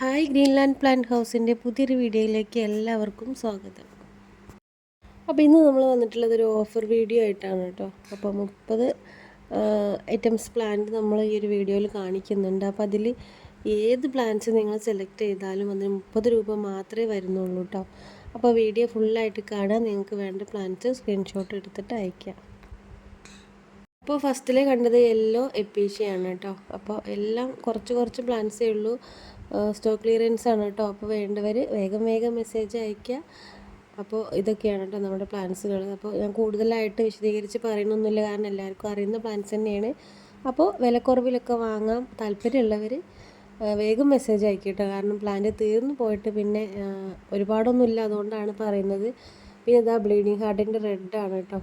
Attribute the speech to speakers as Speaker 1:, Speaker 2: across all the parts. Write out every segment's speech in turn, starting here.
Speaker 1: Hi Greenland plant ഹൗസിന്റെ പുതിയൊരു വീഡിയോയിലേക്ക് എല്ലാവർക്കും സ്വാഗതം. അപ്പോൾ ഇന്ന് നമ്മൾ വന്നിട്ടുള്ളത് ഒരു ഓഫർ വീഡിയോ ആയിട്ടാണ് കേട്ടോ. അപ്പോൾ മുപ്പത് ഐറ്റംസ് പ്ലാന്റ് നമ്മൾ ഈ ഒരു വീഡിയോയിൽ കാണിക്കുന്നുണ്ട്. അപ്പോൾ അതിൽ ഏത് പ്ലാന്റ്സ് നിങ്ങൾ സെലക്ട് ചെയ്താലും അതിന് മുപ്പത് രൂപ മാത്രമേ വരുന്നുള്ളൂ കേട്ടോ. അപ്പോൾ വീഡിയോ ഫുള്ളായിട്ട് കാണാൻ നിങ്ങൾക്ക് വേണ്ട പ്ലാന്റ്സ് സ്ക്രീൻഷോട്ട് എടുത്തിട്ട് അയക്കാം അപ്പോൾ ഫസ്റ്റിലെ കണ്ടത് യെല്ലോ എപ്പീഷ്യയാണ് കേട്ടോ. അപ്പോൾ എല്ലാം കുറച്ച് കുറച്ച് പ്ലാന്റ്സേ ഉള്ളൂ. സ്റ്റോക്ക് ക്ലിയറൻസ് ആണ് കേട്ടോ. അപ്പോൾ വേണ്ടവർ വേഗം വേഗം മെസ്സേജ് അയയ്ക്കുക അപ്പോൾ ഇതൊക്കെയാണ് കേട്ടോ നമ്മുടെ പ്ലാൻസുകൾ അപ്പോൾ ഞാൻ കൂടുതലായിട്ട് വിശദീകരിച്ച് പറയണമെന്നില്ല കാരണം എല്ലാവർക്കും അറിയുന്ന പ്ലാൻസ് തന്നെയാണ്. അപ്പോൾ വിലക്കുറവിലൊക്കെ വാങ്ങാൻ താല്പര്യമുള്ളവർ വേഗം മെസ്സേജ് അയക്കട്ടോ കാരണം പ്ലാന്റ് തീർന്നു പോയിട്ട് പിന്നെ ഒരുപാടൊന്നുമില്ല അതുകൊണ്ടാണ് പറയുന്നത്. പിന്നെ ഇതാ ബ്ലീഡിങ് ഹാർട്ടിന്റെ ആണ് കേട്ടോ.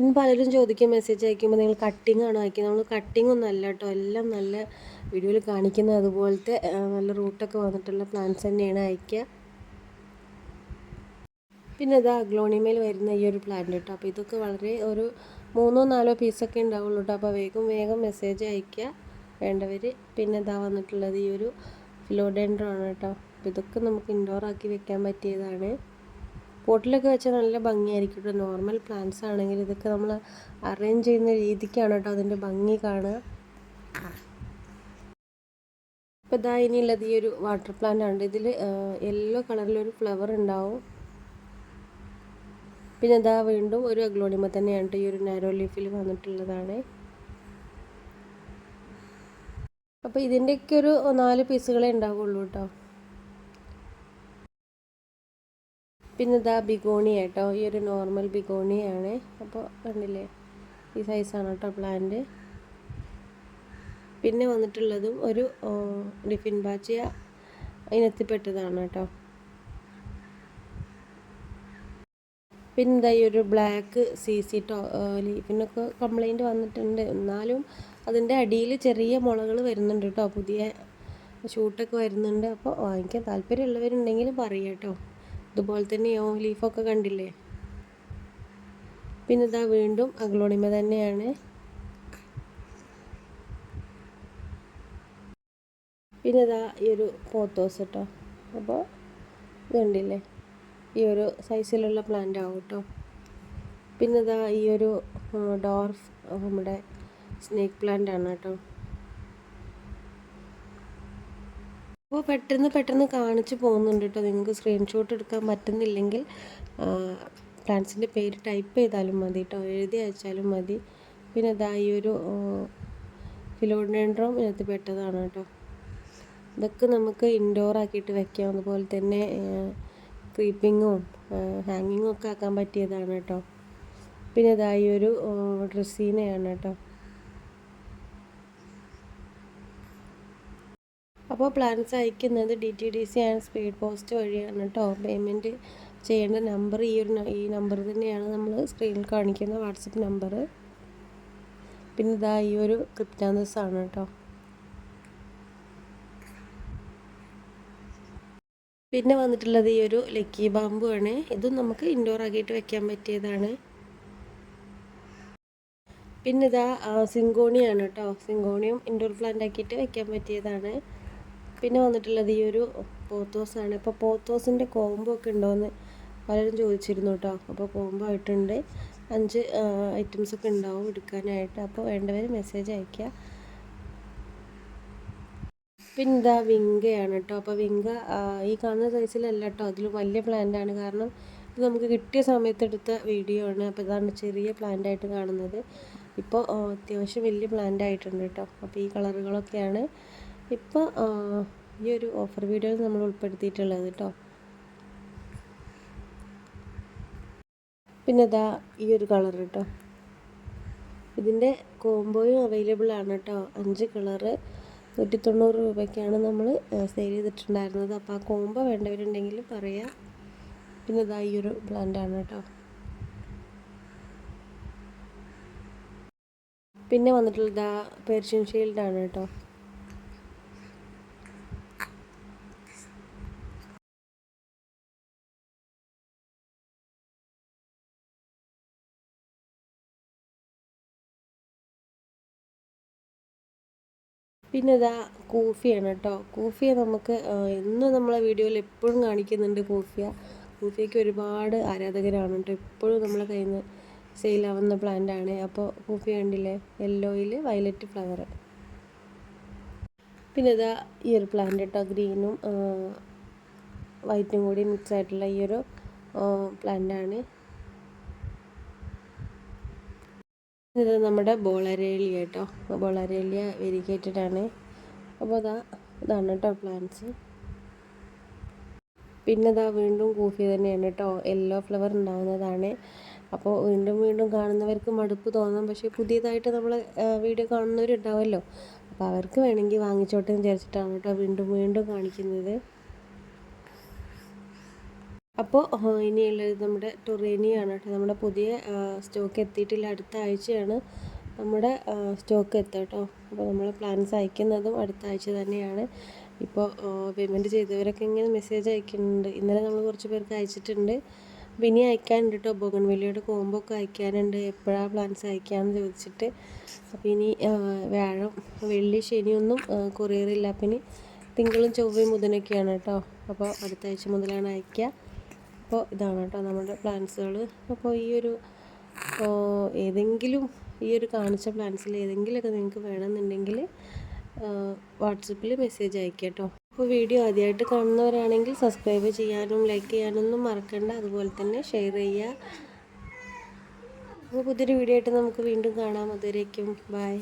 Speaker 1: പിന്നെ പലരും ചോദിക്കും മെസ്സേജ് അയക്കുമ്പോൾ നിങ്ങൾ കട്ടിങ് ആണോ അയക്കുന്നത് നമ്മൾ കട്ടിങ് ഒന്നും അല്ല കേട്ടോ എല്ലാം നല്ല വീഡിയോയിൽ കാണിക്കുന്നത് അതുപോലത്തെ നല്ല റൂട്ടൊക്കെ വന്നിട്ടുള്ള പ്ലാന്റ്സ് തന്നെയാണ് അയക്കുക പിന്നെ ഇതാ അഗ്ലോണിമയിൽ വരുന്ന ഈ ഒരു പ്ലാന്റ് കേട്ടോ അപ്പോൾ ഇതൊക്കെ വളരെ ഒരു മൂന്നോ നാലോ പീസൊക്കെ ഉണ്ടാവുള്ളൂ കേട്ടോ അപ്പോൾ വേഗം വേഗം മെസ്സേജ് അയക്കുക വേണ്ടവർ പിന്നെ ഇതാ വന്നിട്ടുള്ളത് ഈ ഒരു ഫിലോഡെൻഡ്രാണ് കേട്ടോ അപ്പോൾ ഇതൊക്കെ നമുക്ക് ഇൻഡോർ ആക്കി വെക്കാൻ പറ്റിയതാണ്. പോട്ടിലൊക്കെ വെച്ചാൽ നല്ല ഭംഗിയായിരിക്കും കേട്ടോ. നോർമൽ പ്ലാന്റ്സ് ആണെങ്കിൽ ഇതൊക്കെ നമ്മൾ അറേഞ്ച് ചെയ്യുന്ന രീതിക്കാണ് കേട്ടോ അതിന്റെ ഭംഗി കാണുക. ഇപ്പോൾ ഇതാ ഇനിയുള്ളത് ഈ ഒരു വാട്ടർ പ്ലാന്റ് ആണ്. ഇതിൽ യെല്ലോ കളറിലൊരു ഫ്ലവർ ഉണ്ടാവും. പിന്നെ ഇതാ വീണ്ടും ഒരു അഗ്ലോണിമ തന്നെയാണ് ഈ ഒരു നാരോ ലീഫിൽ വന്നിട്ടുള്ളതാണ്. അപ്പോൾ ഇതിന്റെയൊക്കെ ഒരു നാല് പീസുകളേ ഉണ്ടാവുള്ളൂ കേട്ടോ. പിന്നെ ഇതാ ബിഗോണി കേട്ടോ ഈ ഒരു നോർമൽ ബിഗോണിയാണ്. അപ്പോൾ കണ്ടില്ലേ ഈ സൈസാണ് കേട്ടോ പ്ലാന്റ് പിന്നെ വന്നിട്ടുള്ളതും ഒരു ഡിഫിൻ ബാച്ചിയ ഇനത്തിൽപ്പെട്ടതാണ് കേട്ടോ പിന്നെ ഇതാ ഈ ഒരു ബ്ലാക്ക് സി സി ടോ ലീഫിനൊക്കെ കംപ്ലൈന്റ് വന്നിട്ടുണ്ട്. എന്നാലും അതിന്റെ അടിയിൽ ചെറിയ മുളകൾ വരുന്നുണ്ട് കേട്ടോ പുതിയ ഷൂട്ടൊക്കെ വരുന്നുണ്ട്. അപ്പോൾ വാങ്ങിക്കാൻ താല്പര്യമുള്ളവരുണ്ടെങ്കിൽ പറയാം കേട്ടോ. ഇതുപോലെ തന്നെയോ ലീഫൊക്കെ കണ്ടില്ലേ? പിന്നെ ഇതാ വീണ്ടും അഗ്ലോണിമ തന്നെയാണ്. പിന്നെ ഇതാ ഈ ഒരു പോത്തോസ് കേട്ടോ. അപ്പോൾ ഇതുണ്ടില്ലേ ഈ ഒരു സൈസിലുള്ള പ്ലാന്റ് ആവും കേട്ടോ. പിന്നെ ഇതാ ഈ ഒരു ഡോർഫ് നമ്മുടെ സ്നേക്ക് പ്ലാന്റ് ആണ് കേട്ടോ. അപ്പോൾ പെട്ടെന്ന് പെട്ടെന്ന് കാണിച്ചു പോകുന്നുണ്ട് കേട്ടോ നിങ്ങൾക്ക് സ്ക്രീൻഷോട്ട് എടുക്കാൻ പറ്റുന്നില്ലെങ്കിൽ പ്ലാൻസിന്റെ പേര് ടൈപ്പ് ചെയ്താലും മതി കേട്ടോ എഴുതി അയച്ചാലും മതി. പിന്നെ ഇതാ ഈ ഒരു ഫിലോഡൻഡ്രോം ഇതിനകത്ത് പെട്ടതാണ് കേട്ടോ ഇതൊക്കെ നമുക്ക് ഇൻഡോർ ആക്കിയിട്ട് വെക്കാം അതുപോലെ തന്നെ ക്രീപ്പിങ്ങും ഹാങ്ങിങ്ങും ഒക്കെ ആക്കാൻ പറ്റിയതാണ് കേട്ടോ പിന്നെ ഇതായി ഒരു ഡ്രസ്സീനയാണ് കേട്ടോ അപ്പോൾ പ്ലാൻസ് അയക്കുന്നത് D T D C and speed post വഴിയാണ് കേട്ടോ. പേയ്മെന്റ് ചെയ്യേണ്ട നമ്പർ ഈ ഒരു ഈ നമ്പർ തന്നെയാണ് നമ്മൾ സ്ക്രീനിൽ കാണിക്കുന്ന വാട്സപ്പ് നമ്പർ. പിന്നെ ഇതാ ഈ ഒരു ക്രിപ്റ്റാനസ് ആണ് കേട്ടോ. പിന്നെ വന്നിട്ടുള്ളത് ഈ ഒരു ലക്കി ബാമ്പു ആണ്. ഇതും നമുക്ക് ഇൻഡോർ ആക്കിയിട്ട് വെക്കാൻ പറ്റിയതാണ്. പിന്നെ ഇതാ സിങ്കോണിയാണ് കേട്ടോ. സിങ്കോണിയും ഇൻഡോർ പ്ലാന്റ് ആക്കിയിട്ട് വെക്കാൻ പറ്റിയതാണ്. പിന്നെ വന്നിട്ടുള്ളത് ഈ ഒരു പോത്തോസാണ്. ഇപ്പോൾ പോത്തോസിന്റെ ഒക്കെ ഉണ്ടോയെന്ന് പലരും ചോദിച്ചിരുന്നു കേട്ടോ അപ്പോൾ കോംബോ ആയിട്ടുണ്ട്. അഞ്ച് ഐറ്റംസ് ഒക്കെ ഉണ്ടാവും എടുക്കാനായിട്ട്. അപ്പോൾ വേണ്ടവർ മെസ്സേജ് അയയ്ക്കുക പിന്നെ ഇതാ വിങ്കയാണ് കേട്ടോ അപ്പോൾ വിങ്ക ഈ കാണുന്ന സൈസിലല്ല കേട്ടോ അതിൽ വലിയ പ്ലാന്റ് ആണ്. കാരണം ഇത് നമുക്ക് കിട്ടിയ സമയത്തെടുത്ത വീഡിയോ ആണ്. അപ്പോൾ ഇതാണ് ചെറിയ പ്ലാന്റ് ആയിട്ട് കാണുന്നത്. ഇപ്പോൾ അത്യാവശ്യം വലിയ പ്ലാന്റ് ആയിട്ടുണ്ട് കേട്ടോ അപ്പോൾ ഈ കളറുകളൊക്കെയാണ് ഇപ്പോൾ ഈ ഒരു ഓഫർ വീഡിയോ നമ്മൾ ഉൾപ്പെടുത്തിയിട്ടുള്ളത് കേട്ടോ പിന്നെ ഇതാ ഈ ഒരു കളർ കേട്ടോ ഇതിന്റെ കോംബോയും അവൈലബിൾ ആണ് കേട്ടോ അഞ്ച് കളറ് നൂറ്റി തൊണ്ണൂറ് രൂപയ്ക്കാണ് നമ്മൾ സെയിൽ ചെയ്തിട്ടുണ്ടായിരുന്നത്. അപ്പോൾ ആ കോംബോ വേണ്ടവരുണ്ടെങ്കിൽ പറയാം. പിന്നെ ഇതാ ഈ ഒരു പ്ലാന്റാണ് കേട്ടോ പിന്നെ വന്നിട്ടുള്ളത് പേർഷ്യൻ ആണ് കേട്ടോ പിന്നെ ഇതാ കൂഫിയാണ് കേട്ടോ. കൂഫിയ നമുക്ക് ഇന്ന് നമ്മളെ വീഡിയോയിൽ എപ്പോഴും കാണിക്കുന്നുണ്ട് കൂഫിയ. കൂഫിയയ്ക്ക് ഒരുപാട് ആരാധകരാണ് കേട്ടോ. എപ്പോഴും നമ്മളെ കയ്യിൽ നിന്ന് സെയിലാവുന്ന ആണ്. അപ്പോൾ കൂഫിയ കണ്ടില്ലേ? യെല്ലോയിൽ വയലറ്റ് ഫ്ലവർ പിന്നെ ഇതാ ഈ ഒരു പ്ലാന്റ് കേട്ടോ ഗ്രീനും വൈറ്റും കൂടി മിക്സ് ആയിട്ടുള്ള ഈ ഒരു പ്ലാന്റ് ആണ് ഇത് നമ്മുടെ ബോളരേലിയ കേട്ടോ. ബോളരേലിയ വെരിഗേറ്റഡ് ആണ് അപ്പോൾ അതാ ഇതാണ് കേട്ടോ പ്ലാന്റ്സ്. പിന്നെ ഇതാ വീണ്ടും കൂഫി തന്നെയാണ് കേട്ടോ യെല്ലോ ഫ്ലവർ ഉണ്ടാവുന്നതാണ്. അപ്പോൾ വീണ്ടും വീണ്ടും കാണുന്നവർക്ക് മടുപ്പ് തോന്നാം. പക്ഷേ പുതിയതായിട്ട് നമ്മൾ വീഡിയോ കാണുന്നവരുണ്ടാവുമല്ലോ അപ്പോൾ അവർക്ക് വേണമെങ്കിൽ വാങ്ങിച്ചോട്ടെ എന്ന് വിചാരിച്ചിട്ടാണ് കേട്ടോ വീണ്ടും വീണ്ടും കാണിക്കുന്നത്. അപ്പോൾ ഇനിയുള്ളത് നമ്മുടെ ടൊറേനിയാണ് കേട്ടോ. നമ്മുടെ പുതിയ സ്റ്റോക്ക് എത്തിയിട്ടില്ല. അടുത്ത ആഴ്ചയാണ് നമ്മുടെ സ്റ്റോക്ക് എത്തുക കേട്ടോ. അപ്പോൾ നമ്മൾ പ്ലാൻസ് അയക്കുന്നതും അടുത്ത ആഴ്ച തന്നെയാണ്. ഇപ്പോൾ പേയ്മെന്റ് ചെയ്തവരൊക്കെ ഇങ്ങനെ മെസ്സേജ് അയക്കുന്നുണ്ട്. ഇന്നലെ നമ്മൾ കുറച്ച് പേർക്ക് അയച്ചിട്ടുണ്ട്. പിന്നെ അയക്കാനുണ്ട് കേട്ടോ. ബോഗൺവെല്ലിയുടെ കോംബോ ഒക്കെ അയക്കാനുണ്ട്. എപ്പോഴാണ് പ്ലാൻസ് അയക്കാമെന്ന് ചോദിച്ചിട്ട്. അപ്പോൾ ഇനി വ്യാഴം വെള്ളി ശനിയൊന്നും കൊറിയർ ഇല്ല. അപ്പം ഇനി തിങ്കളും ചൊവ്വയും ബുധനൊക്കെയാണ് കേട്ടോ. അപ്പോൾ അടുത്ത ആഴ്ച മുതലാണ് അയക്കുക. അപ്പോൾ ഇതാണ് കേട്ടോ നമ്മുടെ പ്ലാന്റ്സുകൾ അപ്പോൾ ഈ ഒരു ഏതെങ്കിലും ഈ ഒരു കാണിച്ച പ്ലാന്റ്സിൽ ഏതെങ്കിലുമൊക്കെ നിങ്ങൾക്ക് വേണമെന്നുണ്ടെങ്കിൽ വാട്സപ്പിൽ മെസ്സേജ് അയക്കുക കേട്ടോ. അപ്പോൾ വീഡിയോ ആദ്യമായിട്ട് കാണുന്നവരാണെങ്കിൽ സബ്സ്ക്രൈബ് ചെയ്യാനും ലൈക്ക് ചെയ്യാനൊന്നും മറക്കണ്ട. അതുപോലെ തന്നെ ഷെയർ ചെയ്യുക. അപ്പോൾ പുതിയൊരു വീഡിയോ ആയിട്ട് നമുക്ക് വീണ്ടും കാണാം. അതുവരേക്കും ബൈ